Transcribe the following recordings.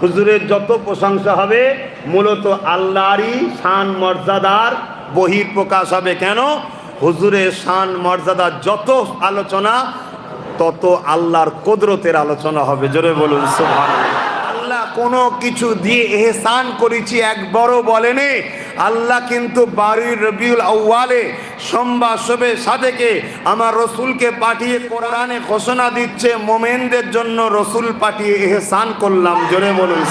হুজুরের যত প্রশংসা হবে, মূলত আল্লাহরই শান মর্যাদার বহির প্রকাশ হবে। কেন? হুজুরের শান মর্যাদার যত আলোচনা, তত আল্লাহর কুদরতের আলোচনা হবে। জোরে বলুন আল্লাহ কোনো কিছু দিয়ে এহসান করেছি, একবারও বলেনি। আল্লাহ কিন্তু বাড়ির রবিউল আউ্বালে সোমবার শোবে সাদেকে আমার রসুলকে পাঠিয়ে কোরআনে ঘোষণা দিচ্ছে, মোমেনদের জন্য রসুল পাঠিয়ে এহসান করলাম। জোরে বলুন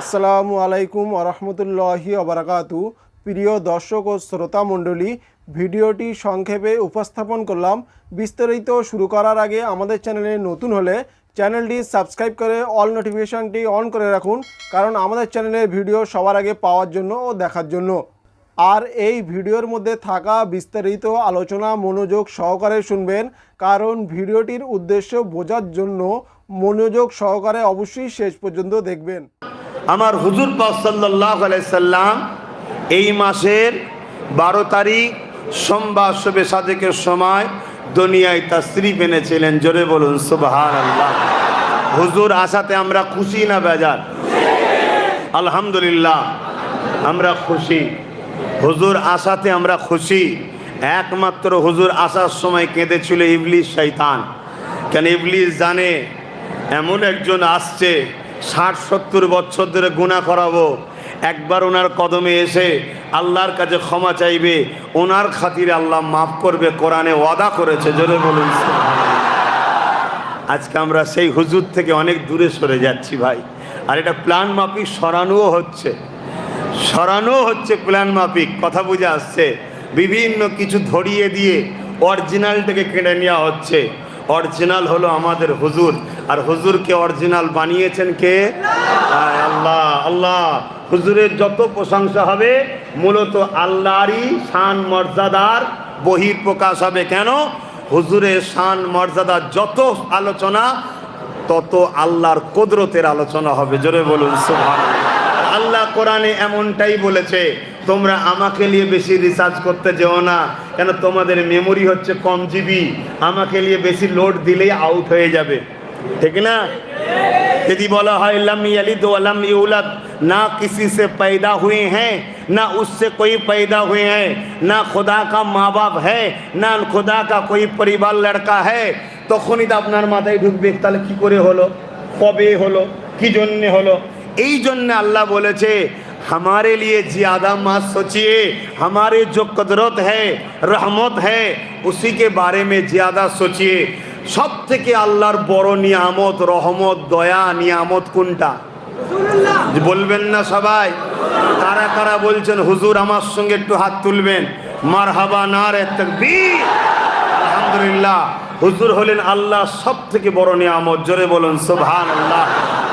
আসসালামু আলাইকুম আরহামতুল্লাহি অবরাকাতু প্রিয় দর্শক ও শ্রোতা মণ্ডলী, ভিডিওটি সংক্ষেপে উপস্থাপন করলাম। বিস্তারিত শুরু করার আগে আমাদের চ্যানেলে নতুন হলে চ্যানেলটি সাবস্ক্রাইব করে অল নোটিফিকেশনটি অন করে রাখুন, কারণ আমাদের চ্যানেলের ভিডিও সবার আগে পাওয়ার জন্য ও দেখার জন্য। আর এই ভিডিওর মধ্যে থাকা বিস্তারিত আলোচনা, মনোযোগ সহকারে শুনবেন, কারণ ভিডিওটির উদ্দেশ্য বোঝার জন্য মনোযোগ সহকারে অবশ্যই শেষ পর্যন্ত দেখবেন। আমার হুজুর পাক সাল্লাহ সাল্লাম এই মাসের বারো তারিখ সোমবার শোবে সাদেকের সময় দুনিয়ায় তাশরিফ এনেছিলেন, জোরে বলুন সুবহান আল্লাহ হুজুর আসাতে আমরা খুশি না বেজার? আলহামদুলিল্লাহ, আমরা খুশি। হুজুর আসাতে আমরা খুশি। একমাত্র হুজুর আসার সময় কেঁদেছিল ইবলিশ শৈতান কেন ইবলিশ জানে, এমন একজন আসছে, ষাট সত্তর বছর ধরে গুণা করাবো একবার ওনার কদমে এসে আল্লাহর কাছে ক্ষমা চাইবে, ওনার খাতিরে আল্লাহ মাফ করবে, কোরআনে ওয়াদা করেছে। জোরে বলুন আজকে আমরা সেই হুজুর থেকে অনেক দূরে সরে যাচ্ছি ভাই। আর এটা প্ল্যান মাফিক সরানোও হচ্ছে। সরানো হচ্ছে প্ল্যান মাফিক। কথা বুঝে আসছে। বিভিন্ন কিছু ধরিয়ে দিয়ে অরিজিনালটাকে কেড়ে নেওয়া হচ্ছে। অরিজিনাল হলো আমাদের হুজুর। আর হুজুরকে অরিজিনাল বানিয়েছেন কে? আল্লাহ আল্লাহ। হুজুরের যত প্রশংসা হবে, মূলত আল্লাহরই শান মর্যাদার বহির প্রকাশ হবে। কেন? হুজুরের শান মর্যাদার যত আলোচনা, তত আল্লাহর কুদরতের আলোচনা হবে। জোরে বলুন আল্লাহ কোরআনে এমনটাই বলেছে তোমরা আমাকে নিয়ে বেশি রিসার্চ করতে যেও না কেন তোমাদের মেমোরি হচ্ছে কম জিবি আমাকে নিয়ে বেশি লোড দিলেই আউট হয়ে যাবে ঠিক না यदि बोला है लम यलिद वलम यूलद ना किसी से पैदा हुए हैं ना उससे कोई पैदा हुए हैं ना खुदा का মা বাপ है না खुदा का कोई পরিবার লড়কা है তখনই তো আপনার মাথায় ঢুকবে তাহলে কি করে হলো কবে হলো কি জন্যে হলো এই জন্য আল্লাহ বলেছে हमारे लिए ज़्यादा मत सोचिए हमारे जो कुदरत है रहमत है उसी के बारे में ज़्यादा सोचिए সব থেকে আল্লাহর বড় নিয়ামত রহমত দয়া নিয়ামত কোনটা বলবেন না সবাই কারা কারা বলছেন হুজুর আমার সঙ্গে একটু হাত তুলবেন মার হাবা না রে তাকবীর আলহামদুলিল্লাহ হুজুর হলেন আল্লাহ সব থেকে বড় নিয়ামত জোরে বলুন সুবহান আল্লাহ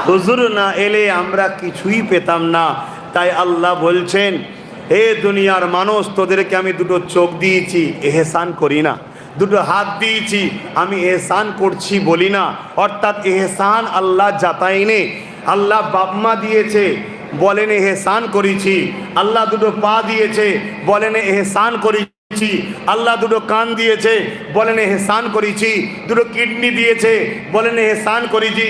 হুজুর না এলে আমরা কিছুই পেতাম না তাই আল্লাহ বলছেন, হে দুনিয়ার মানুষ, তোদেরকে আমি দুটো চোখ দিয়েছি, এহসান করি না। দুটো হাত দিয়েছি, আমি এহসান করছি বলি না। অর্থাৎ এহসান আল্লাহ যাতাইনে আল্লাহ বাপমা দিয়েছে, বলেন এহসান করেছি। আল্লাহ দুটো পা দিয়েছে, বলেন এহসান করেছি। আল্লাহ দুটো কান দিয়েছে, বলেন এহসান করেছি, দুটো কিডনি দিয়েছে, বলেন এহসান করেছি।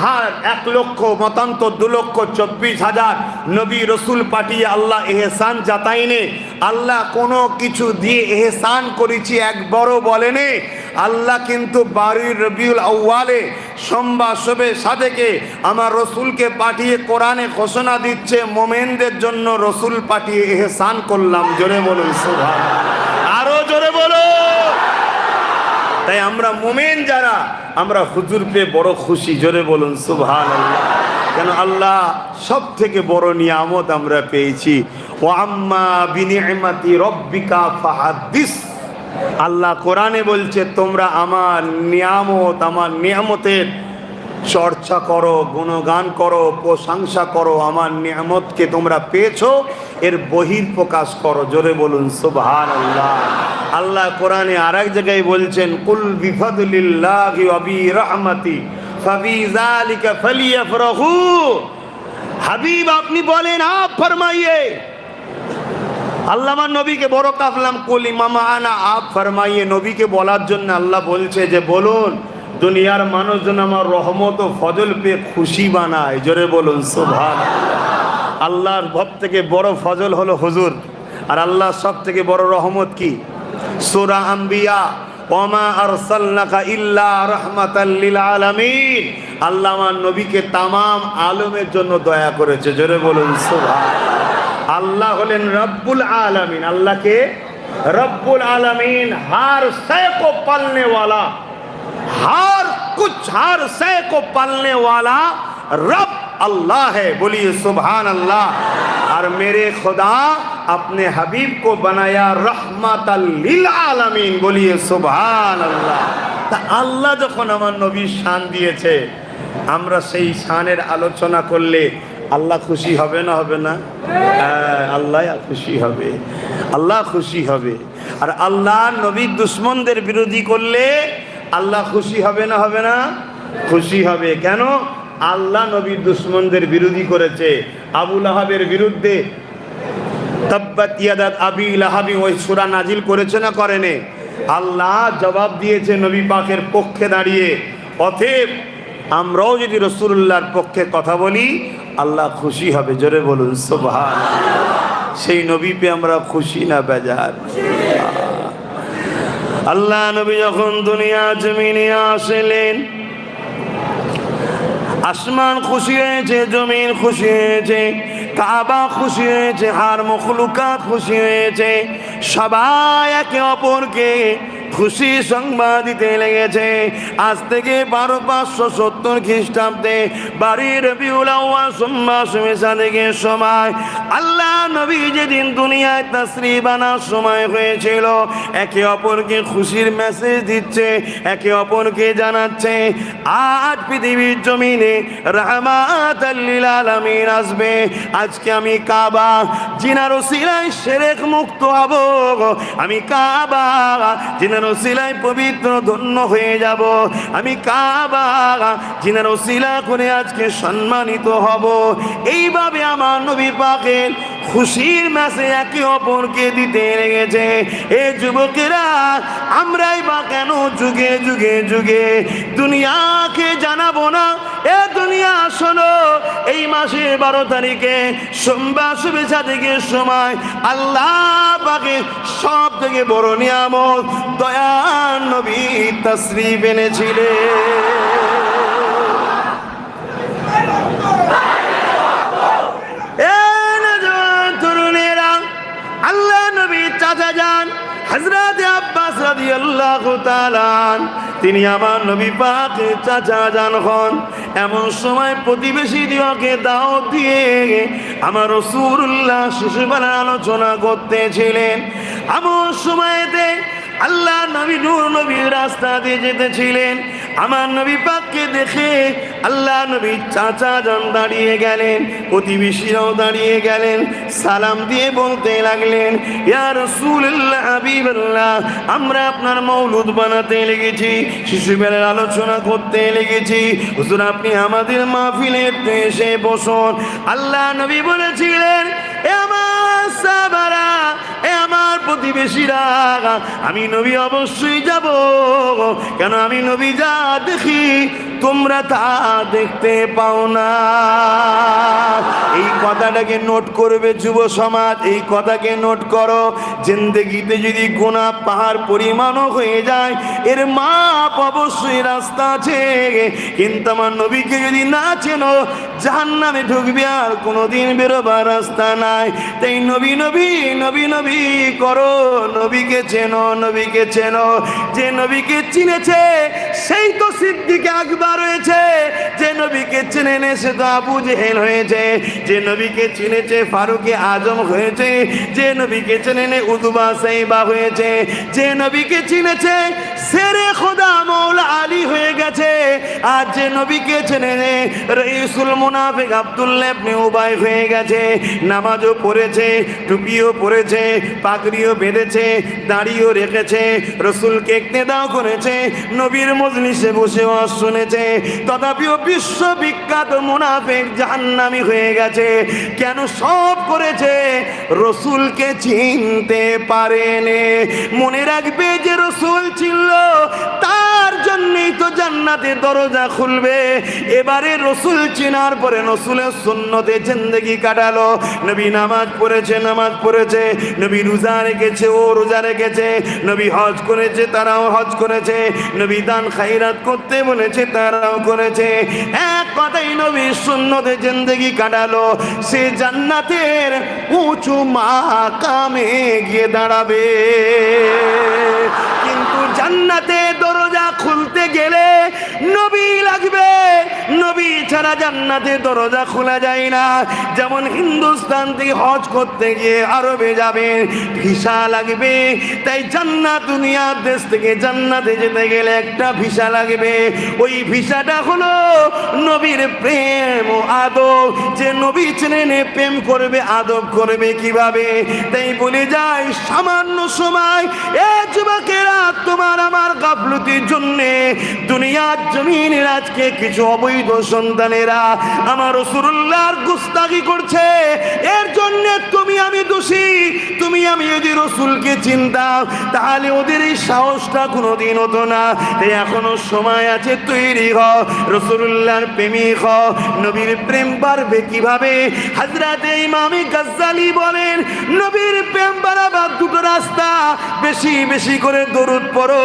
হার এক লক্ষ মতান্ত দু লক্ষ, চব্বিশ হাজার নবী রসুল পাঠিয়ে আল্লাহ এহসান যাতাইনে। আল্লাহ কোনো কিছু দিয়ে এহসান করেছি, এক বড় বলেনি। আল্লাহ কিন্তু বাড়ির রবিউল আউ্বালে সোমবার শোবে সাদেকে আমার রসুলকে পাঠিয়ে কোরআনে ঘোষণা দিচ্ছে, মোমেনদের জন্য রসুল পাঠিয়ে এহসান করলাম। জোরে বলুন সুভান আরও জোরে বলো। তাই আমরা মোমেন যারা, আমরা হুজুর পেয়ে বড় খুশি। জোরে বলুন সুভান আল্লাহ কেন আল্লাহ সব থেকে বড় নিয়ামত আমরা পেয়েছি। ও আম্মা বিনিয়ামাতি রব্বিকা ফাহাদিস। আল্লাহ কোরআনে বলছে, তোমরা আমার নিয়ামত, আমার নিয়ামতের চর্চা করো, গুণগান করো, প্রশংসা করো, আমার নিয়ামতকে তোমরা পেয়েছ, এর বহির প্রকাশ করো। জোরে বলুন সুবহান আল্লাহ আল্লাহ কোরআনে আর এক জায়গায় বলছেন, কুল বিফাদুলিল্লাহি ওয়া বিরহমাতি ফাবি যালিকা ফালিয়াফরাহু। হাবিব, আপনি বলেন, আপ ফরমাইয়ে। আল্লাহ আমার নবীকে বড় কাফলাম, কলি মামা আনা, আপ ফরমাইয়ে নবীকে বলার জন্য আল্লাহ বলছে যে, বলুন, দুনিয়ার মানুষজন আমার রহমত ও ফজল পেয়ে খুশি বানায়। জোরে বলুন সোভান আল্লাহর সব থেকে বড় ফজল হলো হুজুর। আর আল্লাহ সব থেকে বড় রহমত কি? সুরা আম্বিয়া, ওমা আমার নবীকে তামাম আলমের জন্য দয়া করেছে। জোরে বলুন, সুবহান। আল্লাহ হলেন রব্বুল আলামিন আল্লাহকে রব্বুল आलमीन हर शय को पालने वाला हर कुछ हर शय को पालने वाला रब अल्लाह है बोलिए सुबहान अल्लाह और मेरे खुदा अपने हबीब को बनाया रहमत लिल आलमीन बोलिए सुबहान अल्लाह তা আল্লাহ যখন আমার নবীর শান দিয়েছে আমরা সেই শানের আলোচনা করলে আল্লাহ খুশি হবে না হবে না? হ্যাঁ, আল্লাহ খুশি হবে। আল্লাহ খুশি হবে। আর আল্লাহ নবীর দুশ্মনদের বিরোধী করলে আল্লাহ খুশি হবে না হবে না? খুশি হবে। কেন? আল্লাহ নবীর দুশ্মনদের বিরোধী করেছে। আবুল আহাবের বিরুদ্ধে ইয়াদাত ওই সূরা নাজিল করেছে না করেনি? আল্লাহ জবাব দিয়েছে নবী পাকের পক্ষে দাঁড়িয়ে। অতএব আমরাও যদি রসুল্লাহর পক্ষে কথা বলি, আল্লাহ খুশি হবে, জোরে বলুন সোভান সেই নবী পে আমরা খুশি না বেজার? আল্লাহ নবী যখন দুনিয়া জমিনে আসলেন, আসমান খুশি হয়েছে, জমিন খুশি হয়েছে, কাবা খুশি হয়েছে, হার মখলুকাত খুশি হয়েছে, সবাই একে অপরকে খুশি সংবাদ দিতে লেগেছে। আজ থেকে বারো পাঁচশো সত্তর খ্রিস্টাব্দে বাড়ির থেকে সময়। আল্লাহ নবী যেদিন দুনিয়ায় তাশ্রী বানার সময় হয়েছিল, একে অপরকে খুশির মেসেজ দিচ্ছে, একে অপরকে জানাচ্ছে। আজ পৃথিবীর জমিনে রহমাত আলামিন আসবে। আজকে আমি কাবা জিনার সিলাই সেরেক মুক্ত হব আমি কাবা জিনার সিলাই পবিত্র ধন্য হয়ে যাব। আমি কাবা জিনার ওসিলা করে আজকে সম্মানিত হব। এইভাবে আমার নবী পাকের খুশির ম্যাসে একে অপরকে দিতে লেগেছে। এ যুবকেরা, আমরাই বা কেন যুগে যুগে যুগে দুনিয়াকে জানাব না? এ দুনিয়া শোনো, এই মাসে বারো তারিখে সোমবার শুভেচ্ছা থেকে সময় আল্লাহ পাকে সব থেকে বড় নিয়ামত দয়ান নবী তসরিফ এনেছিলেন। চাচা যান তিনি আমার নবী পাক চাচা যান হন। এমন সময় প্রতিবেশী দিওকে দাওয়াত দিয়ে আমার রাসূলুল্লাহ শিশুবেলার আলোচনা করতেছিলেন। এমন সময়তে আল্লাহ নবী নূর নবীর রাস্তা দিয়ে যেতেছিলেন। আমার নবী পাককে দেখে আল্লাহ নবী চাচা যান দাঁড়িয়ে গেলেন, প্রতিবেশীরাও দাঁড়িয়ে গেলেন, সালাম দিয়ে বলতে লাগলেন, ইয়া রাসূলুল্লাহ, হাবিবাল্লাহ, আমরা আপনার মৌলুদ বানাতে লেগেছি, শিশুবেলার আলোচনা করতে লেগেছি, হুজুর আপনি আমাদের মাহফিলে এসে বসুন। আল্লাহ নবী বলেছিলেন, এ আমার সাহাবারা এ আমার প্রতিবেশীরা আমি নবী অবশ্যই যাব। কেন আমি নবী যা দেখি তোমরা তা দেখতে পাও না। এই কথাটাকে নোট করবে যুব সমাজ, এই কথাকে নোট করো। জিন্দগিতে যদি গোনা পাহাড় পরিমাণও হয়ে যায়, এর মাপ অবশ্যই রাস্তা আছে। কিন্তু আমার নবীকে যদি না চেনো জাহান নামে ঢুকবে আর কোনোদিন বেরোবার রাস্তা নাই। তাই নবী নবী নবী নবী করো। নবীকে চেনো নবীকে চেনো। যে নবীকে চিনেছে, সেই তো সিদ্দিকে আকবার। রয়েছে। যে নবীকে চিনে নে সে তো আবু জেহেল হয়েছে। যে নবীকে চিনেছে ফারুকে আজম হয়েছে। যে নবীকে চিনে নে উদুবা সাইবা হয়েছে। যে নবীকে চিনেছে সেরে খোদা মৌলা আলী হয়ে গেছে। আর যে নবীকে চেনে নে রইসুল মুনাফিক আব্দুল্লাহ উবাই হয়ে গেছে। নামাজও পড়েছে, টুপিও পরেছে, পাগড়িও বেঁধেছে, দাড়িও রেখেছে, রসুলকে দাও করেছে, নবীর মজলিসে বসে ওয়াজ শুনেছে তথাপিও বিশ্ববিখ্যাত মুনাফেক জাহান্নামি হয়ে গেছে। কেন সব করেছে? রসুলকে চিনতে পারেনে। মনে রাখবে যে রসুল ছিল তার জন্য নেই তো জান্নাতের দরজা খুলবে। এবারে রসুল চেনার পরে রসুলের সুন্নতে জিন্দগি কাটালো। নবী নামাজ পড়েছে নামাজ পড়েছে। নবী রোজা রেখেছে, ও রোজা রেখেছে। নবী হজ করেছে, তারাও হজ করেছে। নবী দান খাইরাত করতে বলেছে, তারাও করেছে। এক কথাই নবী সুন্নতে জিন্দগি কাটালো। সে জান্নাতের উঁচু মাকামে গিয়ে দাঁড়াবে। কিন্তু জান্নাতে খুলতে গেলে নবী ছাড়া জান্নাতে দরজা খোলা যায় না, যেমন হিন্দুস্তান থেকে হজ করতে গিয়ে আরবে যাবেন ভিসা লাগবে। তাই জান্নাত দুনিয়ার দেশ থেকে জান্নাতে যেতে গেলে একটা ভিসা লাগবে। ওই ভিসাটা হলো নবীর প্রেম ও আদব। যে নবী চেনে প্রেম করবে, আদব করবে কীভাবে? তাই বলে যায়, সামান্য সময় এ যুবকেরা, তোমার আমার গাফলতির জন্যে দুনিয়ার জমিনের আজকে কিছু অবৈধ সন্তানেরা আমার রসুল্লাহর গুস্তাগি করছে। এর জন্য তুমি আমি দোষী। তুমি আমি যদি রসুলকে চিনতাম, তাহলে ওদের এই সাহসটা কোনোদিন হতো না। তাই এখনও সময় আছে তৈরি হ রসুল্লাহর প্রেমিক হ। নবীর প্রেম বাড়বে কীভাবে? হাজরাতে ইমামি গাজ্জালি বলেন, নবীর প্রেম বাড়াবার দুটো রাস্তা, বেশি বেশি করে দরুদ পড়ো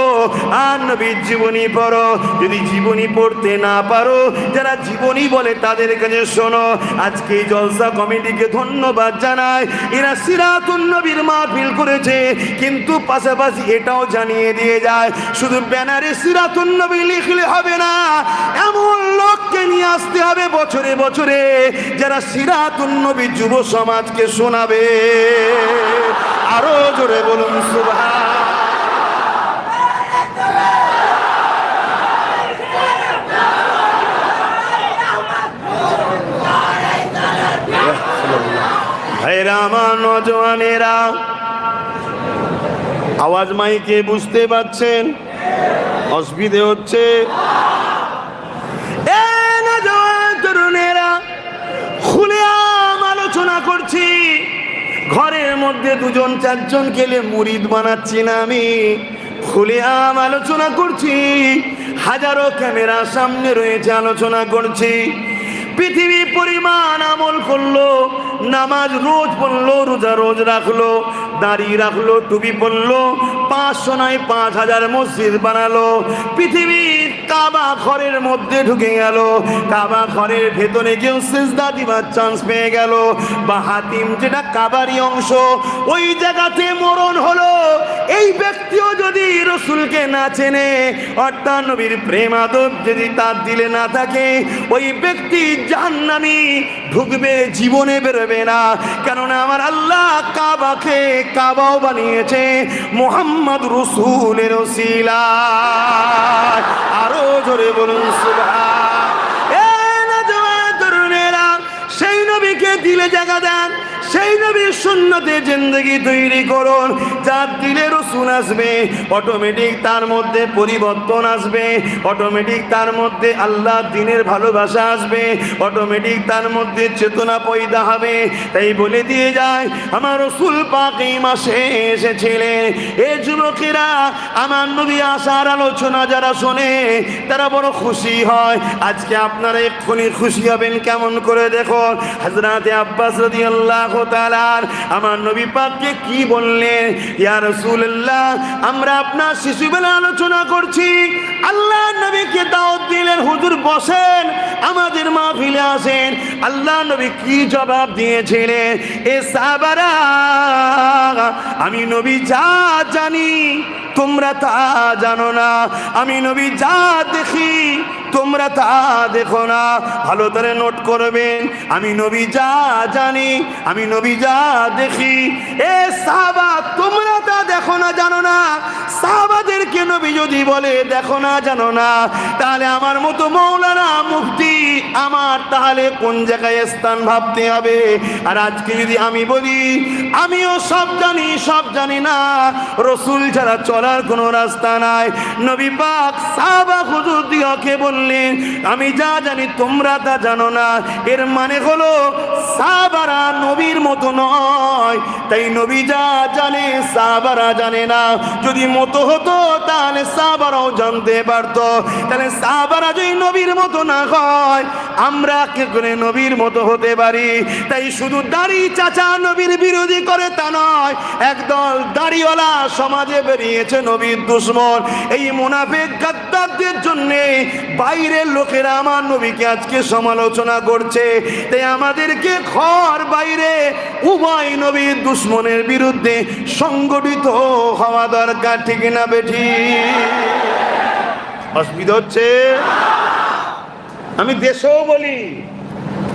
আর নবীর জীবনী পড়ো। যদি জীবনী পড়তে না পারো, যারা জীবনী বলে তাদের কাছে, শোনো, আজকে জলসা কমিটিকে ধন্যবাদ জানায় এরা সিরাতুন নবীর মাহফিল করেছে, কিন্তু পাশাপাশি এটাও জানিয়ে দিয়ে যায়, শুধু ব্যানারে সিরাতুন নবী লিখলে হবে না, এমন লোককে নিয়ে আসতে হবে বছরে বছরে, যারা সিরাতুন নবী যুব সমাজকে শোনাবে। আরও জোরে বলুন সুভা ভাইরা আমার নজওয়ানেরা। আওয়াজ মাইকে বুঝতে পাচ্ছেন অসুবিধে হচ্ছে? খুলে আম আলোচনা করছি। ঘরের মধ্যে দুজন চারজন গেলে মুরিদ বানাচ্ছি না আমি। খুলে আম আলোচনা করছি। হাজারো ক্যামেরা সামনে রয়েছে, আলোচনা করছি। পৃথিবী পরিমাণ আমল করল নামাজ রোজ পড়ল, রোজা রোজ রাখল দাঁড়িয়ে রাখল, টুপি পড়ল পাঁচশো নয় পাঁচ হাজার মসজিদ বানালো, পৃথিবীর কাবা ঘরের মধ্যে ঢুকে গেল, কাবা ঘরের ভেতরে কেউ সেজদা দিবার চান্স পেয়ে গেল বা হাতিম যেটা কাবারই অংশ, ওই জায়গাতে মরণ হলো, এই ব্যক্তিও যদি রসুলকে না চেনে, অর্থাৎ নবীর প্রেম আদব যদি তার দিলে না থাকে, ওই ব্যক্তি জাহান্নামি ঢুকবে, জীবনে বেরোবে না। কেননা আমার আল্লাহ কাবাকে কাবাও বানিয়েছে মোহাম্মদ রসুলের ওসিলা আরও জোরে বলুন সেই নবীকে দিলে জায়গা দেন, সেই নবীর সুন্নতে জিন্দগি তৈরি করুন। যার দিলে রসুন আসবে অটোমেটিক তার মধ্যে পরিবর্তন আসবে অটোমেটিক তার মধ্যে আল্লাহ দিনের ভালোবাসা আসবে অটোমেটিক তার মধ্যে চেতনা পয়দা হবে। তাই বলে দিয়ে যায়, আমার রসুল পাক এই মাসে এসেছিলেন এ যুবকেরা, আমার নবী আসার আলোচনা যারা শোনে, তারা বড় খুশি হয়। আজকে আপনারা এক্ষুনি খুশি হবেন, কেমন করে দেখুন? হাজরাতে আব্বাস রাদিয়াল্লাহু তাআলার, আমার নবী পাককে কি বললেন? ইয়া আমরা আপনার শিশুবেলা আলোচনা করছি। আল্লাহ নবীকে দাওয়াত দিলেন, হুজুর বসেন, আমাদের মা মাহফিলে আসেন। আল্লাহ নবী কি জবাব দিয়েছিলেন? এ সাবারা আমি নবী যা জানি তোমরা তা জানো না। আমি নবী যা দেখি, তোমরা তা দেখো না। ভালো করে নোট করবেন, আমি নবী যা জানি, আমি নবী যা দেখি। এ সাহাবা, তোমরা তা দেখো না, জানো না। সাহাবাদেরকে নবী যদি বলে, দেখো না, জানো না। তাহলে আমার মতো মৌলানা মুফতি আমার তাহলে কোন জায়গায় স্থান ভাবতে হবে? আর আজকে যদি আমি বলি, আমিও সব জানি সব জানি না, রসুল ছাড়া চলার কোনো রাস্তা নাই। নবী পাক সাহাবা হুজুর দিওকে বললেন, আমি যা জানি তোমরা তা জানো না। এর মানে হলো, সাহাবারা নবীর মতো নয়। তাই নবী যা জানে, সাহাবারা জানে না। যদি মতো হতো, তাহলে সাহাবারাও জানতে পারতো। তাহলে সাহাবারা যদি নবীর মতো না হয় আমরা কে করে নবীর মতো হতে পারি? তাই শুধু দাড়ি চাচা নবীর বিরোধী করে তা নয়, একদল দাড়িওয়ালা সমাজে বেরিয়েছে নবীর দুশ্মন। এই মুনাফেক গাদ্দারদের জন্য বাইরের লোকেরা আমার নবীকে আজকে সমালোচনা করছে। তাই আমাদেরকে ঘর বাইরে উভয় নবীর দুশ্মনের বিরুদ্ধে সংগঠিত হওয়া দরকার, ঠিক না বেঠি? অসুবিধা হচ্ছে? আমি দেশেও বলি,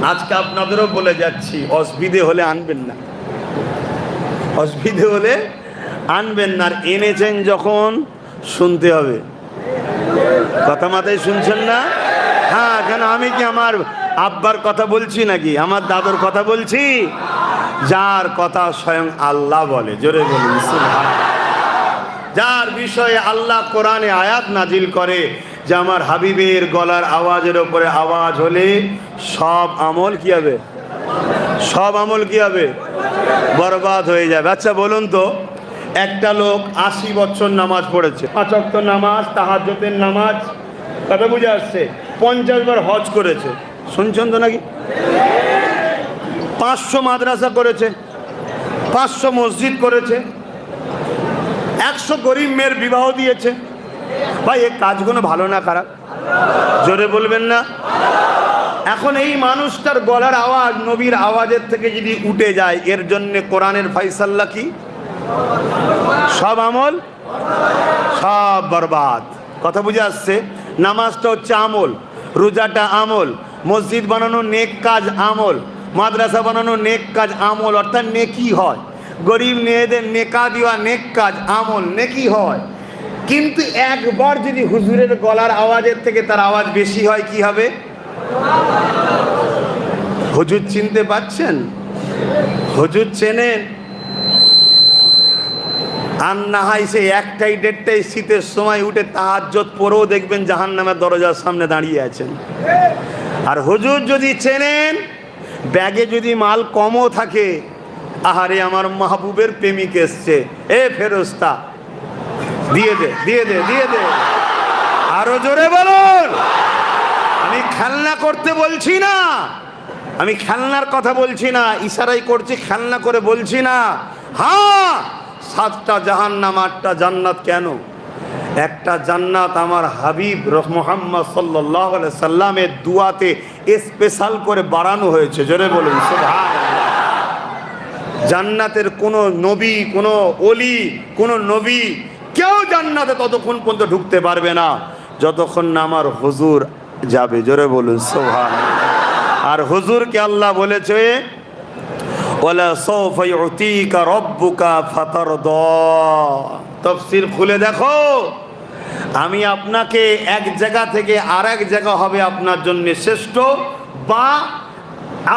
আজকে আপনাদেরও বলে যাচ্ছি, অসুবিধে হলে আনবেন না। অসুবিধে হলে আনবেন না। আর এনেছেন যখন, শুনতে হবে। কথা মাথায় শুনছেন না? হ্যাঁ কেন আমি কি আমার আব্বার কথা বলছি নাকি? আমার দাদুর কথা বলছি? যার কথা স্বয়ং আল্লাহ বলে। জোরে বলুন যার বিষয়ে আল্লাহ কোরআনে আয়াত নাজিল করে যে আমার হাবিবের গলার আওয়াজের ওপরে আওয়াজ হলে সব আমল কি হবে? সব আমল কি হবে? বরবাদ হয়ে যাবে। আচ্ছা বলুন তো, একটা লোক আশি বছর নামাজ পড়েছে। পাঁচক্ত নামাজ তাহাজ্জতের নামাজ, কথা বুঝে আসছে? পঞ্চাশ বার হজ করেছে। শুনছেন তো নাকি? পাঁচশো মাদ্রাসা করেছে, পাঁচশো মসজিদ করেছে, একশো গরিব মেয়ের বিবাহ দিয়েছে। ভাই এই কাজগুলো ভালো না খারাপ? জোরে বলবেন না? এখন এই মানুষটার গলার আওয়াজ, নবীর আওয়াজের থেকে যদি উঠে যায়, এর জন্য কোরআনের ফাইসাল্লা কি? সব আমল? সব বরবাদ। কথা বুঝে আসছে? নামাজটা হচ্ছে আমল, রোজাটা আমল, মসজিদ বানানো নেক কাজ আমল, মাদ্রাসা বানানো নেক কাজ আমল, অর্থাৎ নেকি হয়। গরিব মেয়েদের নেকা দেওয়া নেক কাজ আমল, নেকি হয়। কিন্তু একবার যদি হুজুরের গলার আওয়াজের থেকে তার আওয়াজ বেশি হয়, কি হবে? হুজুর চিনতে পাচ্ছেন? হুজুর চেনেন? আর না হয় সে একটাই, দেড়টাই শীতের সময় উঠে তাহাজ্জত পরেও দেখবেন জাহান নামের দরজার সামনে দাঁড়িয়ে আছেন। আর হুজুর যদি চেনেন, ব্যাগে যদি মাল কমও থাকে, আহারে আমার মাহবুবের প্রেমিক এসছে। এ ফেরস্তা দিয়ে দে দিয়ে দে দিয়ে দে। আরও জোরে বলুন। আমি খেলনা করতে বলছি না। আমি খেলনার কথা বলছি না, ইশারাই করছি, খেলনা করে বলছি না। হ্যাঁ সাতটা জাহান্নাম, আটটা জান্নাত কেন? একটা জান্নাত আমার হাবিব মোহাম্মদ সাল্লাহ সাল্লামের দুয়াতে স্পেশাল করে বাড়ানো হয়েছে। জোরে বলুন জান্নাতের কোনো নবী, কোনো অলি কোনো নবী কেউ জান্নাতে ততক্ষণ পর্যন্ত ঢুকতে পারবে না। যতক্ষণ না আমার হুজুর যাবে। জোরে বলুন সোহান আর হুজুরকে আল্লাহ বলেছে তফসির খুলে দেখো। আমি আপনাকে এক জায়গা থেকে আর এক জায়গা হবে আপনার জন্য শ্রেষ্ঠ বা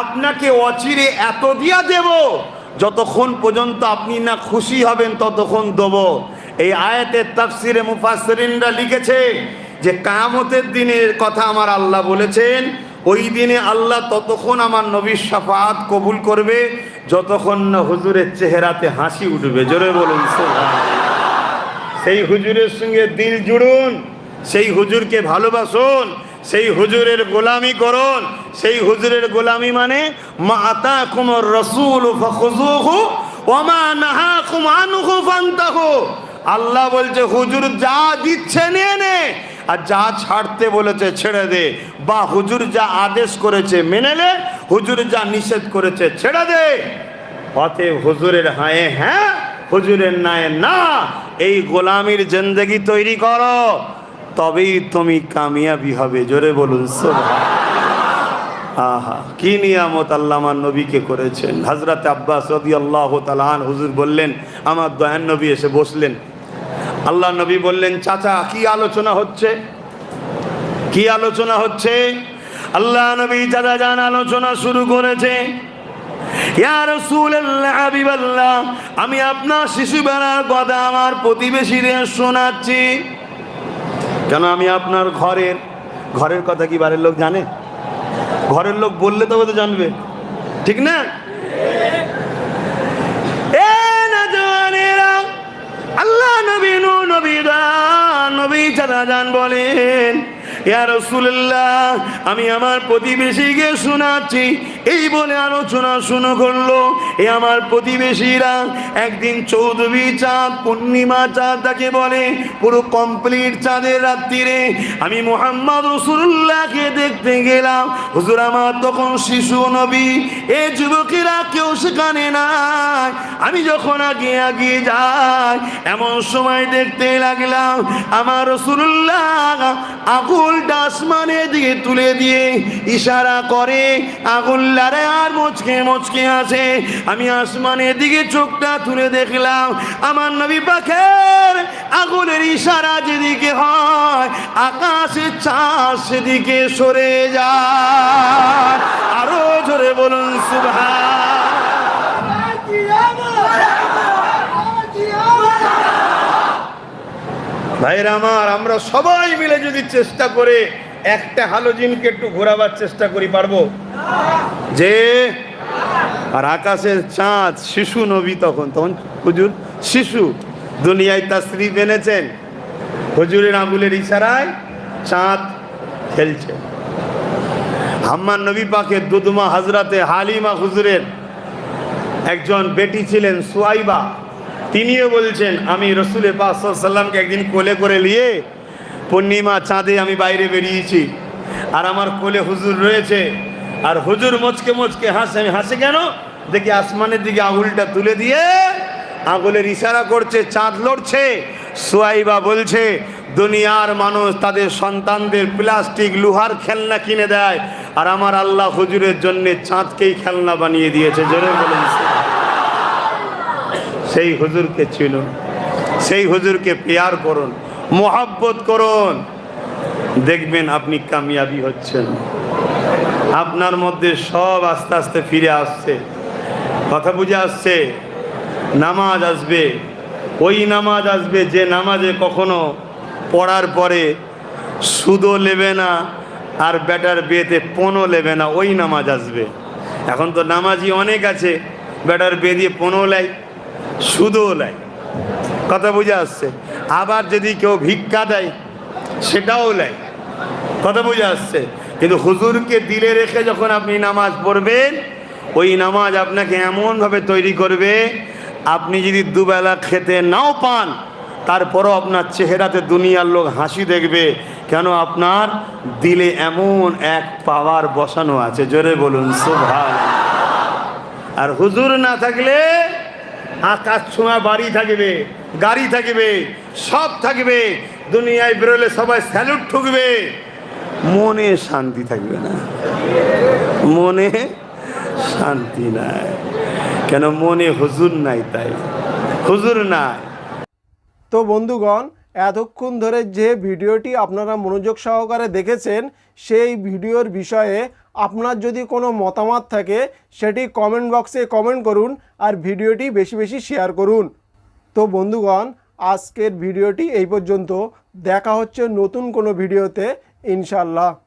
আপনাকে অচিরে এত দিয়া দেব, যতক্ষণ পর্যন্ত আপনি না খুশি হবেন ততক্ষণ দেব। এই আয়াতের তাফসিরে মুফাসসিরিনরা লিখেছে যে কামতের দিনের কথা আমার আল্লাহ বলেছেন, ওই দিনে আল্লাহ ততক্ষণ আমার নবীর সাফাত কবুল করবে, যতক্ষণ না হুজুরের চেহারাতে হাসি উঠবে। জোরে বলুন সেই হুজুরের সঙ্গে দিল জুড়ুন, সেই হুজুরকে ভালোবাসুন, সেই হুজুরের গোলামি করুন, সেই হুজুরের গোলামি মানে মাতা কুমর রসুল ওমা নাহা কুমানুহু ফান্তাহু। আল্লাহ বলছে, হুজুর যা দিচ্ছে নিয়ে নে। আর যা ছাড়তে বলেছে, ছেড়ে দে। বা হুজুর যা আদেশ করেছে মেনে নে, হুজুর যা নিষেধ করেছে ছেড়ে দে। অতএব হুজুরের হায়ে হ্যাঁ হুজুরের নায়ে না। এই গোলামির জিন্দগি তৈরি করো, তবেই তুমি কামিয়াবি হবে। জোরে বলুন আহা, কি নিয়ামত আল্লাহ আমার নবীকে করেছেন। হজরত আব্বাস রদি আল্লাহ তালান হুজুর বললেন, আমার দয়ান নবী এসে বসলেন। আল্লাহ নবী বললেন, চাচা, কি আলোচনা হচ্ছে? কি আলোচনা হচ্ছে? আল্লাহ নবী চাচা যান আলোচনা শুরু করেছে। আমি আপনার শিশু শিশুবেলার কথা আমার প্রতিবেশীদের শোনাচ্ছি। কেন আমি আপনার ঘরের ঘরের কথা কি বাড়ির লোক জানে? ঘরের লোক বললে তবে তো জানবে। ঠিক না? আমি আমার প্রতিবেশীকে শোনাচ্ছি। এই বলে আলোচনা শুরু করল। এ আমার প্রতিবেশীরা একদিন চৌধুরী চাঁদ, পূর্ণিমা চাঁদ তাকে বলে, পুরো কমপ্লিট চাঁদের রাত্রিরে আমি মোহাম্মদ রসুল্লাহকে দেখতে গেলাম। হুজুর আমার তখন শিশু নবী, এ যুবকেরা কেউ সেখানে নাই। আমি যখন আগে আগে যাই, এমন সময় দেখতে লাগলাম, আমার রসুল্লাহ আগুলটা আসমানের দিকে তুলে দিয়ে ইশারা করে আগুল্লারে আর মুচকে মুচকে আছে আমি আসমানের দিকে চোখটা তুলে দেখলাম। আমার নবী পাখের আগুনের ইশারা যেদিকে হয় আকাশে চাষ সেদিকে সরে যায়। আরও জোরে বলুন সুভা ভাইরা আমার, আমরা সবাই মিলে যদি চেষ্টা করে একটা হালোজিনকে একটু ঘোরাবার চেষ্টা করি, পারব? যে আর আকাশের চাঁদ, শিশু নবী তখন তখন হুজুর শিশু দুনিয়ায় তার স্ত্রী এনেছেন। হুজুরের আঙুলের ইশারায় চাঁদ খেলছে। হাম্মার নবী পাকে দুদুমা হাজরাতে হালিমা হুজুরের একজন বেটি ছিলেন সুয়াইবা। তিনিও বলছেন, আমি রসুলে পাসাল্লামকে একদিন কোলে করে নিয়ে পূর্ণিমা চাঁদে আমি বাইরে বেরিয়েছি। আর আমার কোলে হুজুর রয়েছে। আর হুজুর মচকে মচকে হাসে, আমি হাসে কেন? দেখি আসমানের দিকে আঙুলটা তুলে দিয়ে আঙুলের ইশারা করছে, চাঁদ লড়ছে। সোয়াইবা বলছে, দুনিয়ার মানুষ তাদের সন্তানদের প্লাস্টিক লোহার খেলনা কিনে দেয় আর আমার আল্লাহ হুজুরের জন্য চাঁদকেই খেলনা বানিয়ে দিয়েছে। জোরে বলুন। সেই হুজুরকে চিনুন, সেই হুজুরকে পেয়ার করুন, মোহাব্বত করুন। দেখবেন আপনি কামিয়াবি হচ্ছেন। আপনার মধ্যে সব আস্তে আস্তে ফিরে আসছে। কথা বুঝে আসছে, নামাজ আসবে। ওই নামাজ আসবে যে নামাজে কখনো পড়ার পরে সুদও নেবে না আর ব্যাটার বিয়েতে পণও নেবে না, ওই নামাজ আসবে। এখন তো নামাজি অনেক আছে ব্যাটার বিয়ে দিয়ে পণও লাই সুদও লাই কথা বুঝে আসছে। আবার যদি কেউ ভিক্ষা দেয়, সেটাও লাই কথা বুঝে আসছে। কিন্তু হুজুরকে দিলে রেখে যখন আপনি নামাজ পড়বেন, ওই নামাজ আপনাকে এমনভাবে তৈরি করবে, আপনি যদি দুবেলা খেতে নাও পান, তারপরও আপনার চেহারাতে দুনিয়ার লোক হাসি দেখবে, কেন আপনার দিলে এমন এক পাওয়ার বসানো আছে। জোরে বলুন সুভান আর হুজুর না থাকলে আকাশ ছোঁয়া বাড়ি থাকবে, গাড়ি থাকবে, সব থাকবে, দুনিয়ায় বেরোলে সবাই স্যালুট ঠুকবে। মনে শান্তি থাকবে না। মনে শান্তি নাই। কেন মনে হুজুর নাই তাই। হুজুর নাই। তো বন্ধুগণ, এতক্ষণ ধরে যে ভিডিওটি আপনারা মনোযোগ সহকারে দেখেছেন, সেই ভিডিওর বিষয়ে আপনার যদি কোনো মতামত থাকে, সেটি কমেন্ট বক্সে কমেন্ট করুন আর ভিডিওটি বেশি বেশি শেয়ার করুন। তো বন্ধুগণ, আজকের ভিডিওটি এই পর্যন্ত। দেখা হচ্ছে নতুন কোনো ভিডিওতে। İnşallah.